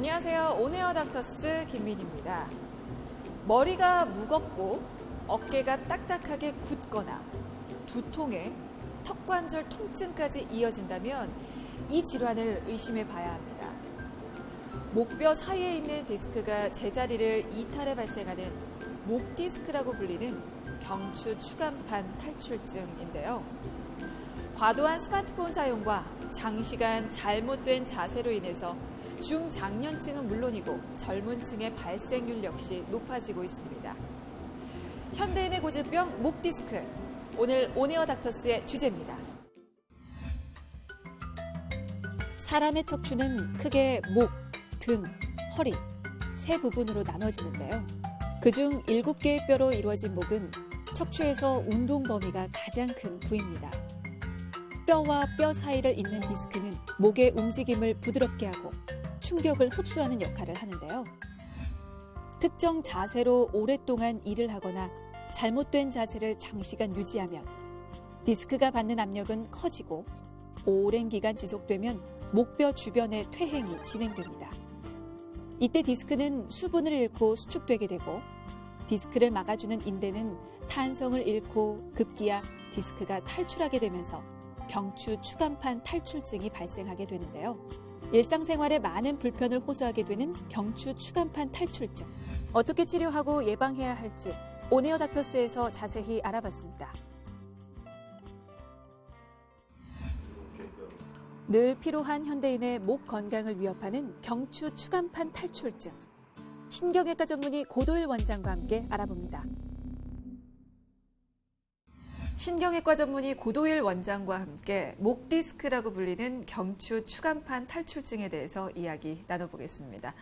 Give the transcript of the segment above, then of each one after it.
안녕하세요. 온에어 닥터스 김민입니다. 머리가 무겁고 어깨가 딱딱하게 굳거나 두통에 턱관절 통증까지 이어진다면 이 질환을 의심해 봐야 합니다. 목뼈 사이에 있는 디스크가 제자리를 이탈해 발생하는 목 디스크라고 불리는 경추 추간판 탈출증인데요. 과도한 스마트폰 사용과 장시간 잘못된 자세로 인해서 중장년층은 물론이고 젊은 층의 발생률 역시 높아지고 있습니다. 현대인의 고질병 목 디스크. 오늘 오네어 닥터스의 주제입니다. 사람의 척추는 크게 목, 등, 허리 세 부분으로 나눠지는데요. 그중 일곱 개의 뼈로 이루어진 목은 척추에서 운동 범위가 가장 큰 부위입니다. 뼈와 뼈 사이를 잇는 디스크는 목의 움직임을 부드럽게 하고 충격을 흡수하는 역할을 하는데요. 특정 자세로 오랫동안 일을 하거나 잘못된 자세를 장시간 유지하면 디스크가 받는 압력은 커지고 오랜 기간 지속되면 목뼈 주변의 퇴행이 진행됩니다. 이때 디스크는 수분을 잃고 수축되게 되고 디스크를 막아주는 인대는 탄성을 잃고 급기야 디스크가 탈출하게 되면서 경추 추간판 탈출증이 발생하게 되는데요. 일상생활에 많은 불편을 호소하게 되는 경추 추간판 탈출증. 어떻게 치료하고 예방해야 할지 오네어 닥터스에서 자세히 알아봤습니다. 늘 피로한 현대인의 목 건강을 위협하는 경추 추간판 탈출증. 신경외과 전문의 고도일 원장과 함께 알아봅니다. 신경외과 전문의 고도일 원장과 함께 목 디스크라고 불리는 경추 추간판 탈출증에 대해서 이야기 나눠보겠습니다.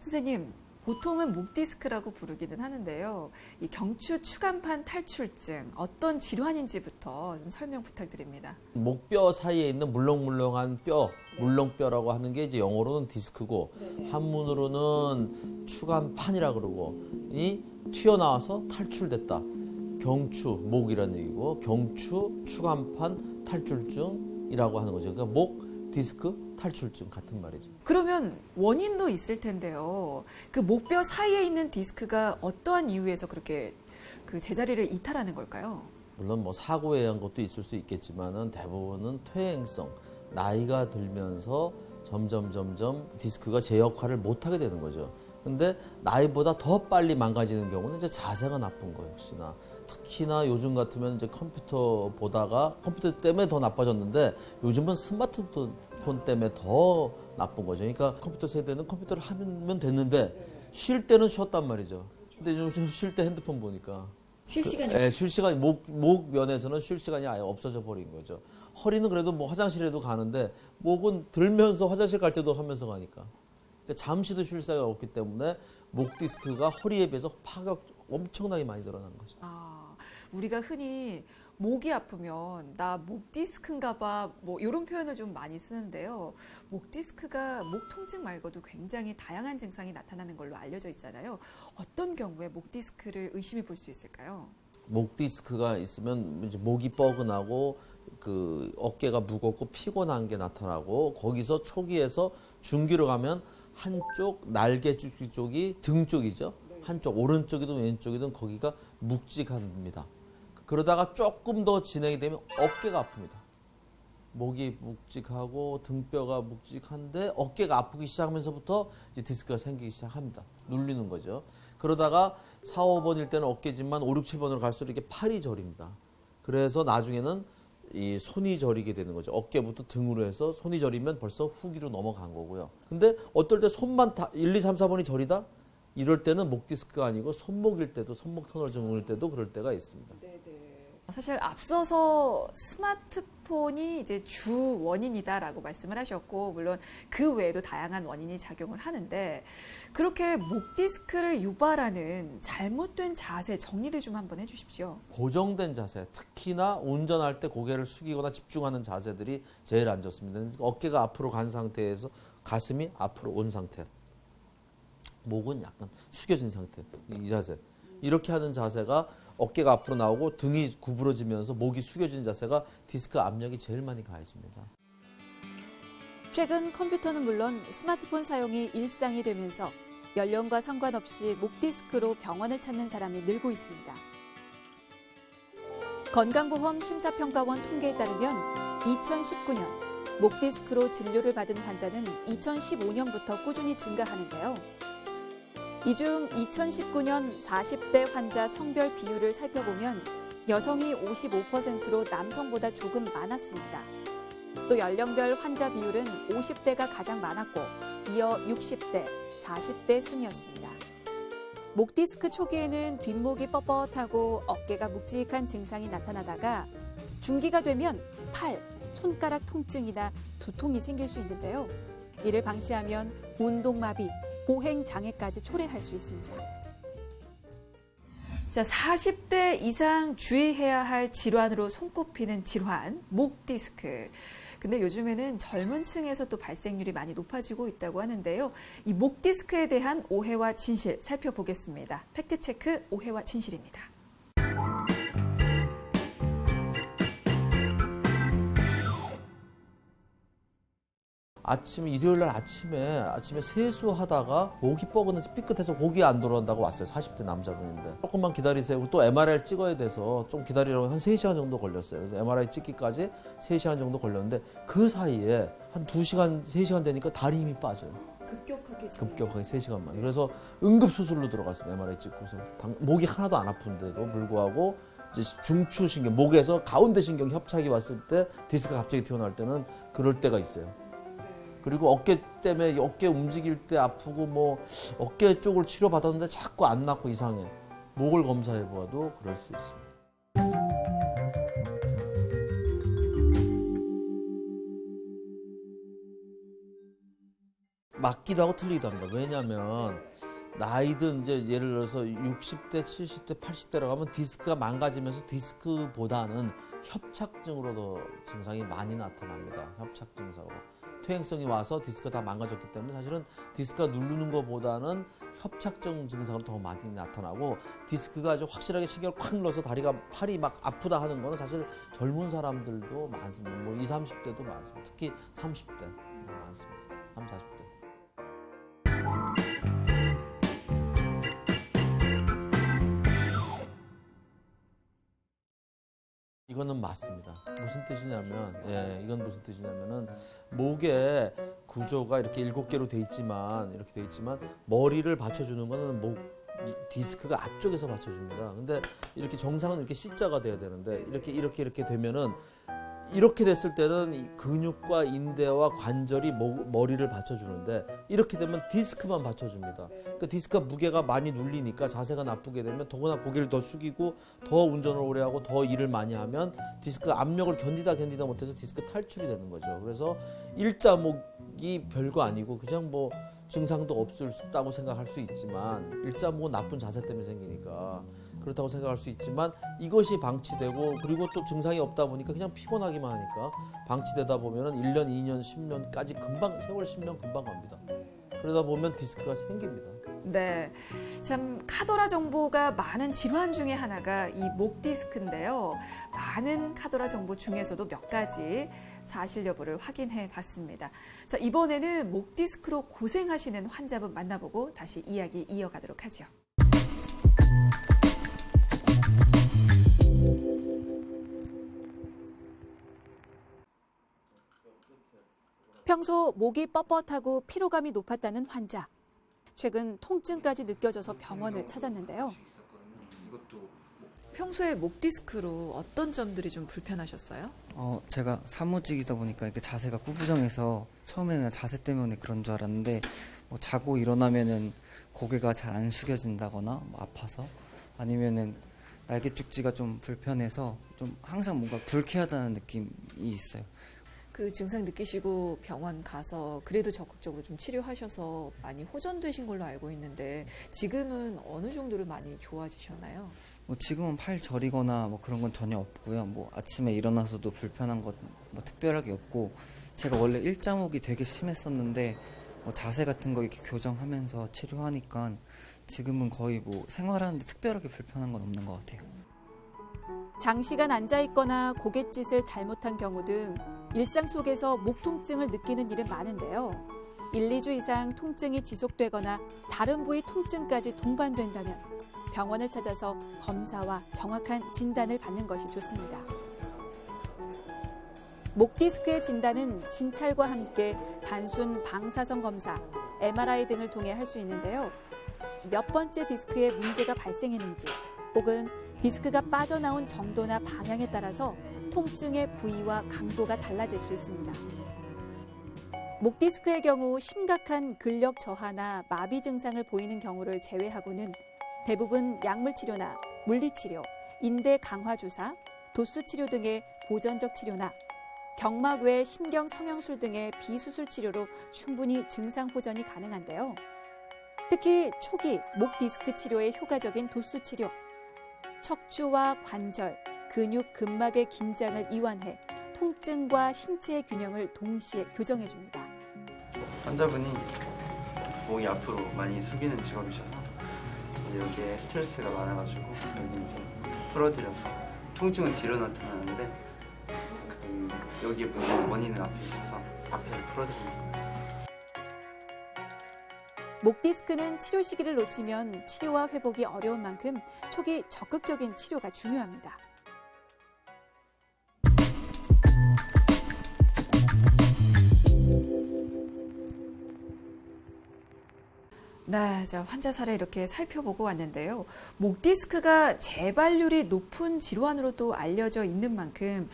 선생님, 보통은 목 디스크라고 부르기는 하는데요. 이 경추 추간판 탈출증 어떤 질환인지부터 좀 설명 부탁드립니다. 목뼈 사이에 있는 물렁물렁한 뼈, 물렁뼈라고 하는 게 이제 영어로는 디스크고 한문으로는 추간판이라 그러고 이 튀어나와서 탈출됐다. 경추, 목이라는 얘기고 경추 추간판 탈출증이라고 하는 거죠. 그러니까 목 디스크 탈출증 같은 말이죠. 그러면 원인도 있을 텐데요. 그 목뼈 사이에 있는 디스크가 어떠한 이유에서 그렇게 그 제자리를 이탈하는 걸까요? 물론 뭐 사고에 의한 것도 있을 수 있겠지만은 대부분은 퇴행성 나이가 들면서 점점 점점 디스크가 제 역할을 못 하게 되는 거죠. 근데 나이보다 더 빨리 망가지는 경우는 이제 자세가 나쁜 거 역시나 특히나 요즘 같으면 이제 컴퓨터 보다가 컴퓨터 때문에 더 나빠졌는데 요즘은 스마트폰 때문에 더 나쁜 거죠. 그러니까 컴퓨터 세대는 컴퓨터를 하면 됐는데 쉴 때는 쉬었단 말이죠. 근데 요즘 쉴 때 핸드폰 보니까 쉴 시간이 예, 쉴 시간이 목, 목 면에서는 쉴 시간이 아예 없어져 버린 거죠. 허리는 그래도 뭐 화장실에도 가는데 목은 들면서 화장실 갈 때도 하면서 가니까. 그러니까 잠시도 쉴 새가 없기 때문에 목 디스크가 허리에 비해서 파격 엄청나게 많이 늘어나는 거죠. 아, 우리가 흔히 목이 아프면 나 목 디스크인가 봐. 뭐 이런 표현을 좀 많이 쓰는데요. 목 디스크가 목 통증 말고도 굉장히 다양한 증상이 나타나는 걸로 알려져 있잖아요. 어떤 경우에 목 디스크를 의심해 볼 수 있을까요? 목 디스크가 있으면 이제 목이 뻐근하고 그 어깨가 무겁고 피곤한 게 나타나고 거기서 초기에서 중기로 가면 한쪽 날개 줄 쪽이 등 쪽이죠. 한쪽 오른쪽이든 왼쪽이든 거기가 묵직합니다. 그러다가 조금 더 진행이 되면 어깨가 아픕니다. 목이 묵직하고 등뼈가 묵직한데 어깨가 아프기 시작하면서부터 이제 디스크가 생기기 시작합니다. 눌리는 거죠. 그러다가 4, 5번일 때는 어깨지만 5, 6, 7번으로 갈수록 이렇게 팔이 저립니다. 그래서 나중에는 이 손이 저리게 되는 거죠. 어깨부터 등으로 해서 손이 저리면 벌써 후기로 넘어간 거고요. 근데 어떨 때 손만 다 1, 2, 3, 4번이 저리다? 이럴 때는 목 디스크가 아니고 손목일 때도 손목 터널 증후일 때도 그럴 때가 있습니다. 사실 앞서서 스마트폰이 이제 주 원인이다라고 말씀을 하셨고 물론 그 외에도 다양한 원인이 작용을 하는데 그렇게 목 디스크를 유발하는 잘못된 자세 정리를 좀 한번 해주십시오. 고정된 자세, 특히나 운전할 때 고개를 숙이거나 집중하는 자세들이 제일 안 좋습니다. 어깨가 앞으로 간 상태에서 가슴이 앞으로 온 상태. 목은 약간 숙여진 상태. 이 자세. 이렇게 하는 자세가 어깨가 앞으로 나오고 등이 구부러지면서 목이 숙여진 자세가 디스크 압력이 제일 많이 가해집니다. 최근 컴퓨터는 물론 스마트폰 사용이 일상이 되면서 연령과 상관없이 목 디스크로 병원을 찾는 사람이 늘고 있습니다. 건강보험 심사평가원 통계에 따르면 2019년 목 디스크로 진료를 받은 환자는 2015년부터 꾸준히 증가하는데요. 이 중 2019년 40대 환자 성별 비율을 살펴보면 여성이 55%로 남성보다 조금 많았습니다. 또 연령별 환자 비율은 50대가 가장 많았고 이어 60대, 40대 순이었습니다. 목 디스크 초기에는 뒷목이 뻣뻣하고 어깨가 묵직한 증상이 나타나다가 중기가 되면 팔, 손가락 통증이나 두통이 생길 수 있는데요. 이를 방치하면 운동마비, 보행 장애까지 초래할 수 있습니다. 자, 40대 이상 주의해야 할 질환으로 손꼽히는 질환, 목 디스크. 근데 요즘에는 젊은 층에서 또 발생률이 많이 높아지고 있다고 하는데요. 이 목 디스크에 대한 오해와 진실 살펴보겠습니다. 팩트체크 오해와 진실입니다. 아침 일요일 날 아침에 아침에 세수하다가 목이 뻐근해서 삐끗해서 목이 안 돌아온다고 왔어요. 40대 남자분인데 조금만 기다리세요. 또 MRI를 찍어야 돼서 좀 기다리라고 한 3시간 정도 걸렸어요. 그래서 MRI 찍기까지 3시간 정도 걸렸는데 그 사이에 한 2시간, 3시간 되니까 다리 힘이 빠져요. 급격하게 급격하게 3시간 만에. 그래서 응급 수술로 들어갔어요. MRI 찍고서. 당- 목이 하나도 안 아픈데도 불구하고 이제 중추 신경, 목에서 가운데 신경 협착이 왔을 때 디스크가 갑자기 튀어나올 때는 그럴 때가 있어요. 그리고 어깨 때문에 어깨 움직일 때 아프고 뭐 어깨 쪽을 치료 받았는데 자꾸 안 낫고 이상해. 목을 검사해 보아도 그럴 수 있습니다. 맞기도 하고 틀리기도 합니다. 왜냐하면 나이든 이제 예를 들어서 60대, 70대, 80대로 가면 디스크가 망가지면서 디스크보다는 협착증으로 더 증상이 많이 나타납니다. 협착 증상으로. 퇴행성이 와서 디스크가 다 망가졌기 때문에 사실은 디스크가 누르는 것보다는 협착증 증상으로 더 많이 나타나고 디스크가 아주 확실하게 신경을 콱 넣어서 다리가 팔이 막 아프다 하는 거는 사실 젊은 사람들도 많습니다. 뭐 20, 30대도 많습니다. 특히 30대 많습니다. 30, 40대. 이거는 맞습니다. 무슨 뜻이냐면, 예, 이건 무슨 뜻이냐면은 목의 구조가 이렇게 일곱 개로 돼 있지만 이렇게 돼 있지만 머리를 받쳐주는 거는 목이 디스크가 앞쪽에서 받쳐줍니다. 근데 이렇게 정상은 이렇게 C자가 돼야 되는데 이렇게 이렇게 이렇게 되면은 이렇게 됐을 때는 이 근육과 인대와 관절이 목- 머리를 받쳐주는데 이렇게 되면 디스크만 받쳐줍니다. 그 디스크가 무게가 많이 눌리니까 자세가 나쁘게 되면 더구나 고개를 더 숙이고 더 운전을 오래 하고 더 일을 많이 하면 디스크 압력을 견디다 견디다 못해서 디스크 탈출이 되는 거죠. 그래서 일자목이 별거 아니고 그냥 뭐 증상도 없을 수 있다고 생각할 수 있지만 일자목은 나쁜 자세 때문에 생기니까 그렇다고 생각할 수 있지만 이것이 방치되고 그리고 또 증상이 없다 보니까 그냥 피곤하기만 하니까 방치되다 보면은 1년, 2년, 10년까지 금방 세월 10년 금방 갑니다. 그러다 보면 디스크가 생깁니다. 네. 참 카더라 정보가 많은 질환 중에 하나가 이 목 디스크인데요. 많은 카더라 정보 중에서도 몇 가지 사실 여부를 확인해 봤습니다. 자, 이번에는 목 디스크로 고생하시는 환자분 만나보고 다시 이야기 이어가도록 하죠. 평소 목이 뻣뻣하고 피로감이 높았다는 환자. 최근 통증까지 느껴져서 병원을 찾았는데요. 평소에 목 디스크로 어떤 점들이 좀 불편하셨어요? 어, 제가 사무직이다 보니까 이렇게 자세가 구부정해서 처음에는 자세 때문에 그런 줄 알았는데 뭐 자고 일어나면은 고개가 잘 안 숙여진다거나 뭐 아파서 아니면은 날개 축지가 좀 불편해서 좀 항상 뭔가 불쾌하다는 느낌이 있어요. 그 증상 느끼시고 병원 가서 그래도 적극적으로 좀 치료하셔서 많이 호전되신 걸로 알고 있는데 지금은 어느 정도로 많이 좋아지셨나요? 뭐 지금은 팔 저리거나 뭐 그런 건 전혀 없고요. 뭐 아침에 일어나서도 불편한 것뭐 특별하게 없고 제가 원래 일자목이 되게 심했었는데 뭐 자세 같은 거 이렇게 교정하면서 치료하니까 지금은 거의 뭐 생활하는데 특별하게 불편한 건 없는 것 같아요. 장시간 앉아 있거나 고갯짓을 잘못한 경우 등 일상 속에서 목 통증을 느끼는 일은 많은데요. 1, 2주 이상 통증이 지속되거나 다른 부위 통증까지 동반된다면 병원을 찾아서 검사와 정확한 진단을 받는 것이 좋습니다. 목 디스크의 진단은 진찰과 함께 단순 방사선 검사, MRI 등을 통해 할 수 있는데요. 몇 번째 디스크에 문제가 발생했는지 혹은 디스크가 빠져나온 정도나 방향에 따라서 통증의 부위와 강도가 달라질 수 있습니다. 목 디스크의 경우 심각한 근력 저하나 마비 증상을 보이는 경우를 제외하고는 대부분 약물 치료나 물리 치료, 인대 강화 주사, 도수 치료 등의 보전적 치료나 경막 외 신경 성형술 등의 비수술 치료로 충분히 증상 호전이 가능한데요. 특히 초기 목 디스크 치료에 효과적인 도수 치료, 척추와 관절, 근육 근막의 긴장을 이완해 통증과 신체의 균형을 동시에 교정해 줍니다. 환자분이 목이 앞으로 많이 숙이는 직업이셔서 여기에 스트레스가 많아가지고 여기 이제 풀어드려서 통증은 뒤로 나타나는데 그 여기에 문제는 원인은 앞에 있어서 앞에를 풀어드립니다. 목 디스크는 치료 시기를 놓치면 치료와 회복이 어려운 만큼 초기 적극적인 치료가 중요합니다. 네, 자, 환자 사례 이렇게 살펴보고 왔는데요. 목 디스크가 재발률이 높은 질환으로 또 알려져 있는 만큼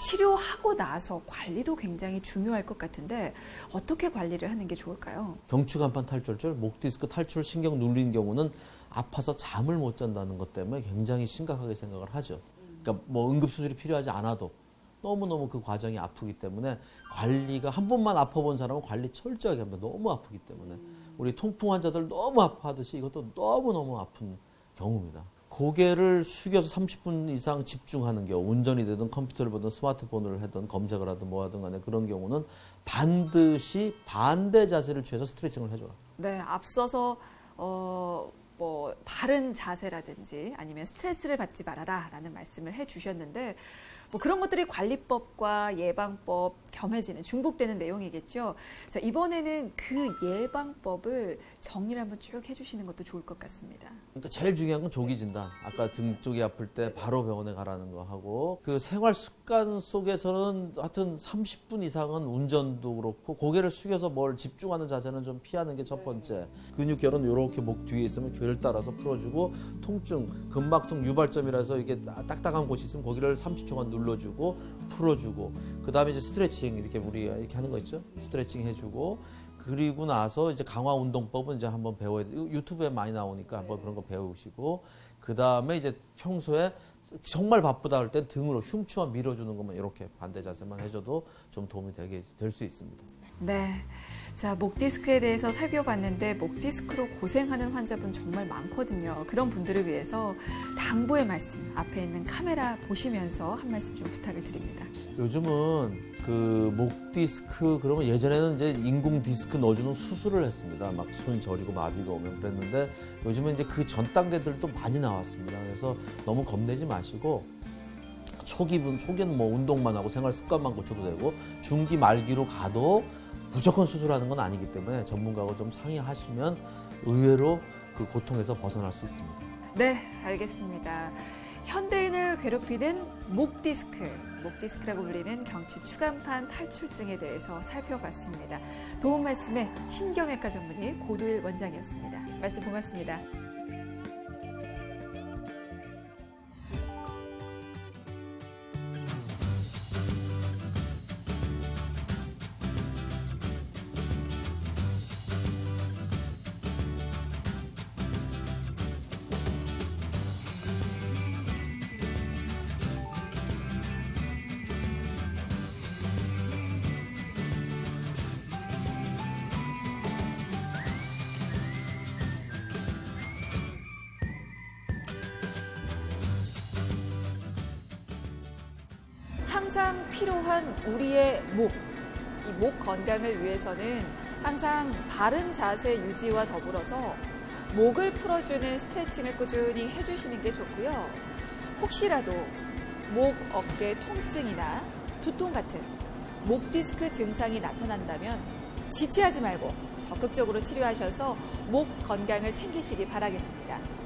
치료하고 나서 관리도 굉장히 중요할 것 같은데 어떻게 관리를 하는 게 좋을까요? 경추간판 탈출절, 목 디스크 탈출 신경 눌린 경우는 아파서 잠을 못 잔다는 것 때문에 굉장히 심각하게 생각을 하죠. 그러니까 뭐 응급 수술이 필요하지 않아도 너무너무 그 과정이 아프기 때문에 관리가 한 번만 아파본 사람은 관리 철저하게 합니다. 너무 아프기 때문에. 우리 통풍 환자들 너무 아파하듯이 이것도 너무너무 아픈 경우입니다. 고개를 숙여서 30분 이상 집중하는 경우, 운전이 되든 컴퓨터를 보든 스마트폰을 하든 검색을 하든 뭐 하든 간에 그런 경우는 반드시 반대 자세를 취해서 스트레칭을 해줘라. 네, 앞서서 어, 뭐 바른 자세라든지 아니면 스트레스를 받지 말아라라는 말씀을 해주셨는데 뭐 그런 것들이 관리법과 예방법 겸해지는 중복되는 내용이겠죠. 자 이번에는 그 예방법을 정리를 한번 쭉 해주시는 것도 좋을 것 같습니다. 그러니까 제일 중요한 건 조기 진단. 아까 등 쪽이 아플 때 바로 병원에 가라는 거 하고 그 생활 습관 속에서는 하여튼 30분 이상은 운전도 그렇고 고개를 숙여서 뭘 집중하는 자세는 좀 피하는 게 첫 번째. 근육 결은 이렇게 목 뒤에 있으면 결 따라서 풀어주고 통증, 근막통 유발점이라서 이게 딱딱한 곳이 있으면 거기를 30초간 눌러주고 풀어주고 그 다음에 이제 스트레칭 이렇게 우리 이렇게 하는 거 있죠? 스트레칭 해주고 그리고 나서 이제 강화 운동법은 이제 한번 배워야 돼. 유튜브에 많이 나오니까 한번 그런 거 배우시고 그 다음에 이제 평소에 정말 바쁘다 할 땐 등으로 흉추와 밀어주는 것만 이렇게 반대 자세만 해줘도 좀 도움이 되게 될 수 있습니다. 네. 자, 목 디스크에 대해서 살펴봤는데 목 디스크로 고생하는 환자분 정말 많거든요. 그런 분들을 위해서 당부의 말씀 앞에 있는 카메라 보시면서 한 말씀 좀 부탁을 드립니다. 요즘은 그 목 디스크 그러면 예전에는 이제 인공 디스크 넣어주는 수술을 했습니다. 막 손 저리고 마비가 오면 그랬는데 요즘은 이제 그 전 단계들도 많이 나왔습니다. 그래서 너무 겁내지 마시고 초기분 초기는 뭐 운동만 하고 생활 습관만 고쳐도 되고 중기 말기로 가도 무조건 수술하는 건 아니기 때문에 전문가하고 좀 상의하시면 의외로 그 고통에서 벗어날 수 있습니다. 네, 알겠습니다. 현대인을 괴롭히는 목 디스크, 목 디스크라고 불리는 경추 추간판 탈출증에 대해서 살펴봤습니다. 도움 말씀에 신경외과 전문의 고도일 원장이었습니다. 말씀 고맙습니다. 항상 필요한 우리의 목, 이 목 건강을 위해서는 항상 바른 자세 유지와 더불어서 목을 풀어주는 스트레칭을 꾸준히 해주시는 게 좋고요. 혹시라도 목, 어깨 통증이나 두통 같은 목 디스크 증상이 나타난다면 지체하지 말고 적극적으로 치료하셔서 목 건강을 챙기시기 바라겠습니다.